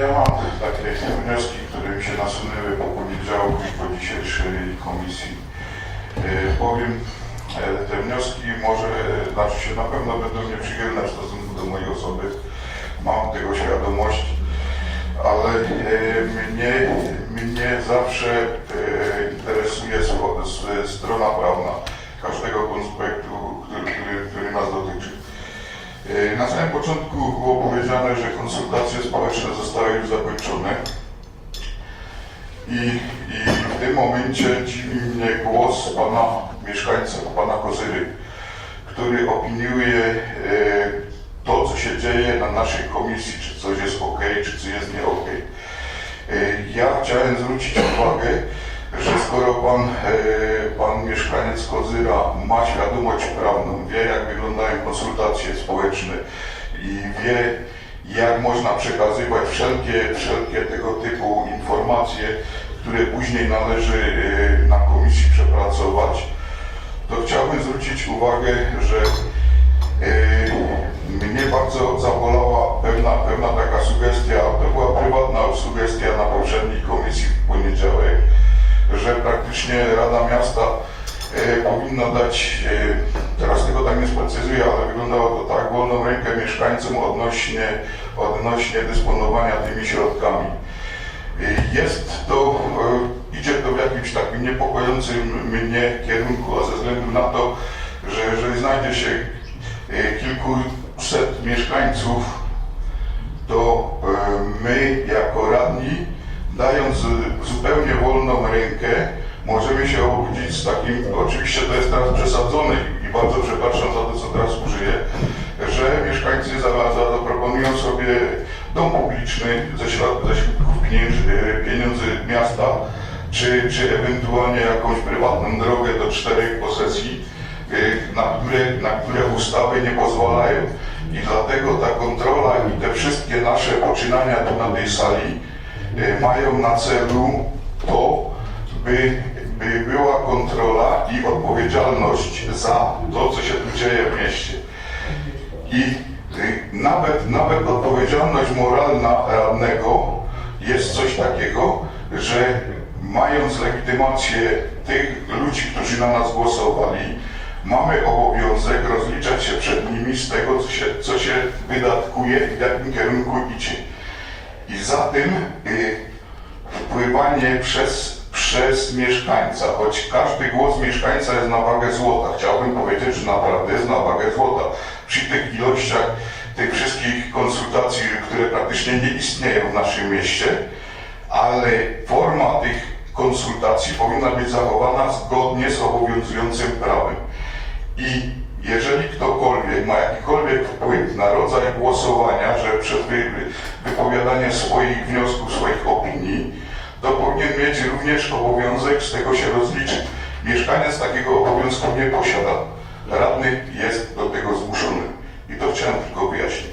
Ja mam takie wnioski, które mi się nasunęły po poniedziałku i po dzisiejszej komisji. E, Powiem, e, te wnioski może, znaczy się na pewno będą nieprzychylne w stosunku do mojej osoby. Mam tego świadomość, ale e, mnie, mnie zawsze interesuje strona prawna każdego konspektu, Na samym początku było powiedziane, że konsultacje społeczne zostały już zakończone i, i w tym momencie dziwi mnie głos pana mieszkańca, pana Kozyry, który opiniuje e, to, co się dzieje na naszej komisji, czy coś jest ok, czy coś jest nie ok. Ja chciałem zwrócić uwagę, że skoro pan, e, pan mieszkaniec Kozyra ma świadomość prawną, wie jak wyglądają konsultacje społeczne i wie jak można przekazywać wszelkie, wszelkie tego typu informacje, które później należy e, na komisji przepracować, to chciałbym zwrócić uwagę, że e, mnie bardzo zabolała pewna, pewna taka sugestia, to była prywatna sugestia na poprzedniej komisji w poniedziałek, że praktycznie Rada Miasta e, powinna dać, e, teraz tego tak nie sprecyzuję, ale wyglądało to tak, wolną rękę mieszkańcom odnośnie, odnośnie dysponowania tymi środkami. E, Jest to, idzie to w jakimś takim niepokojącym mnie kierunku, a ze względu na to, że jeżeli znajdzie się kilkuset mieszkańców, to my jako radni, dając e, zupełnie wolną rękę, możemy się obudzić z takim, oczywiście to jest teraz przesadzone i bardzo przepraszam za to, co teraz użyję, że mieszkańcy za, za, zaproponują sobie dom publiczny ze, środ- ze środków pieniędzy, pieniędzy miasta, czy, czy ewentualnie jakąś prywatną drogę do czterech posesji, y, na które, na które ustawy nie pozwalają. I dlatego ta kontrola i te wszystkie nasze poczynania tu na tej sali y, mają na celu to, by, by była kontrola i odpowiedzialność za to, co się tu dzieje w mieście. I y, nawet, nawet odpowiedzialność moralna radnego jest coś takiego, że mając legitymację tych ludzi, którzy na nas głosowali, mamy obowiązek rozliczać się przed nimi z tego, co się, co się wydatkuje i w jakim kierunku idzie. I za tym y, wpływanie przez, przez mieszkańca, choć każdy głos mieszkańca jest na wagę złota. Chciałbym powiedzieć, że naprawdę jest na wagę złota. Przy tych ilościach tych wszystkich konsultacji, które praktycznie nie istnieją w naszym mieście, ale forma tych konsultacji powinna być zachowana zgodnie z obowiązującym prawem. I jeżeli ktokolwiek ma jakikolwiek wpływ na rodzaj głosowania, że przez wy, wypowiadanie swoich wniosków, swoich opinii, to powinien mieć również obowiązek z tego się rozliczyć. Mieszkaniec takiego obowiązku nie posiada. Radny jest do tego zmuszony. I to chciałem tylko wyjaśnić.